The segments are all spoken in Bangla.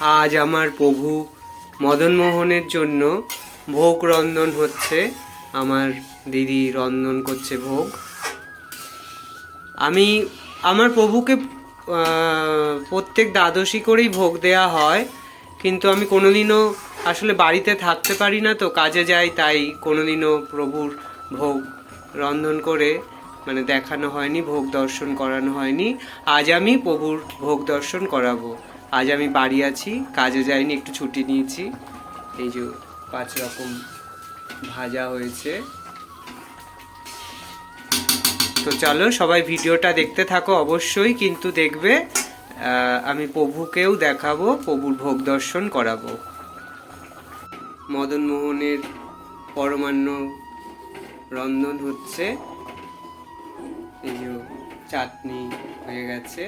আজ আমার প্রভু মদনমোহনের জন্য ভোগ রন্ধন হচ্ছে, আমার দিদি রন্ধন করছে ভোগ। আমি, আমার প্রভুকে প্রত্যেক দ্বাদশী করেই ভোগ দেয়া হয়, কিন্তু আমি কোনোদিনও আসলে বাড়িতে থাকতে পারি না তো, কাজে যাই তাই কোনোদিনও প্রভুর ভোগ রন্ধন করে মানে দেখানো হয়নি, ভোগ দর্শন করানো হয়নি। আজ আমি প্রভুর ভোগ দর্শন করাবো। আজ আমি বাড়ি আছি কাজে যাইনি, একটু ছুটি নিয়েছি। এই যে পাঁচ রকম ভাজা হয়েছে। তো চলো, সবাই ভিডিওটা দেখতে থাকো অবশ্যই, কিন্তু দেখবে আমি প্রভুকেও দেখাবো, প্রভুর ভোগ দর্শন করাবো। মদন মোহনের পরমান্ন রন্ধন হচ্ছে। এই যে চাটনি হয়ে গেছে।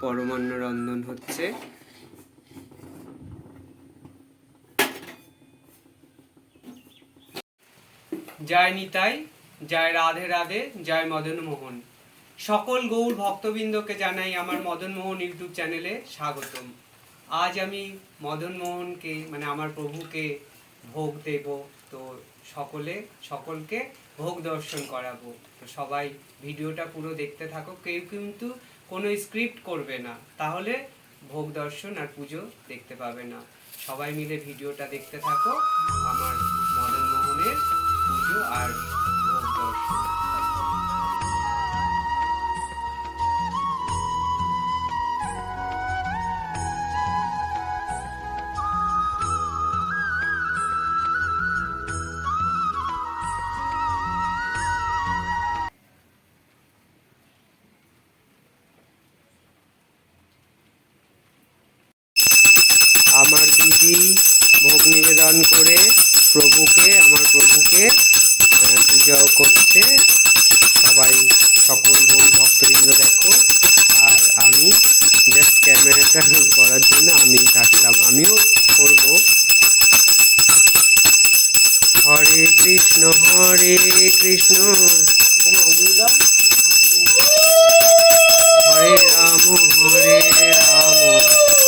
পরমান্ন রন্ধন হচ্ছে। জয় নিতাই, জয় রাধে রাধে, জয় মদন মোহন। সকল গৌর ভক্তবৃন্দকে জানাই আমার মদন মোহন ইউটিউব চ্যানেলে স্বাগতম। আজ আমি মদন মোহনকে মানে আমার প্রভুকে ভোগ দেব, তো সকলে, সকলকে ভোগ দর্শন করাবো। তো সবাই ভিডিওটা পুরো দেখতে থাকো। কেউ কিন্তু কোনো স্ক্রিপ্ট করবে না। তাহলে ভোগ দর্শন আর পুজো দেখতে পাবে না। সবাই মিলে ভিডিওটা দেখতে থাকো। আমার মদন মোহনের পুজো আর আমার ভোগ নিবেদন করে প্রভুকে আমার প্রভুকে পূজাও করছে। সবাই সকল ভোগ ভক্তবৃন্দ দেখো। আর আমি জাস্ট ক্যামেরাটা করার জন্য আমি থাকলাম। আমিও করব। হরে কৃষ্ণ হরে কৃষ্ণ। হরে রাম হরে রাম।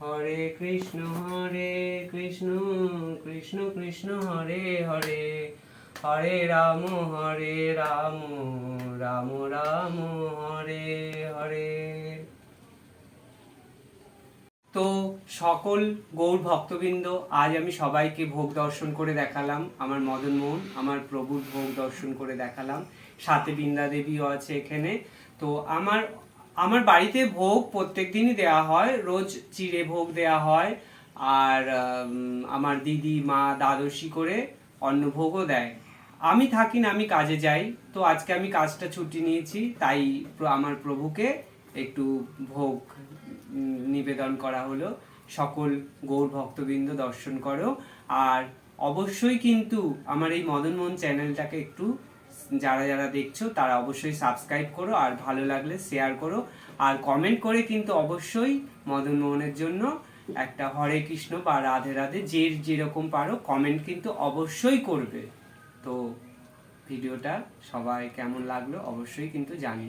হরে কৃষ্ণ হরে কৃষ্ণ কৃষ্ণ কৃষ্ণ, হরে হরে হরে রাম হরে রাম রাম রাম, হরে হরে। তো সকল গৌর ভক্তবৃন্দ, আজ আমি সবাইকে ভোগ দর্শন করে দেখালাম। আমার মদন মোহন, আমার প্রভুর ভোগ দর্শন করে দেখালাম। সাথে বৃন্দা দেবীও আছে এখানে। তো আমার আমার বাড়িতে ভোগ প্রত্যেক দিনই দেওয়া হয়। রোজ চিড়ে ভোগ দেওয়া হয় আর আমার দিদি, মা, দ্বাদশী করে অন্নভোগও দেয়। আমি থাকি না, আমি কাজে যাই। তো আজকে আমি কাজটা ছুটি নিয়েছি, তাই আমার প্রভুকে একটু ভোগ নিবেদন করা হলো। সকল গৌর ভক্তবৃন্দ দর্শন করো। আর অবশ্যই কিন্তু আমার এই মদনমোহন চ্যানেলটাকে একটু যারা যারা দেখছ, তারা অবশ্যই সাবস্ক্রাইব করো আর ভালো লাগলে শেয়ার করো। আর কমেন্ট করে কিন্তু অবশ্যই মদন মোহনের জন্য একটা হরে কৃষ্ণ বা রাধে রাধে, যে যেরকম পারো কমেন্ট কিন্তু অবশ্যই করবে। তো ভিডিওটা সবাই কেমন লাগল অবশ্যই কিন্তু জানিয়ে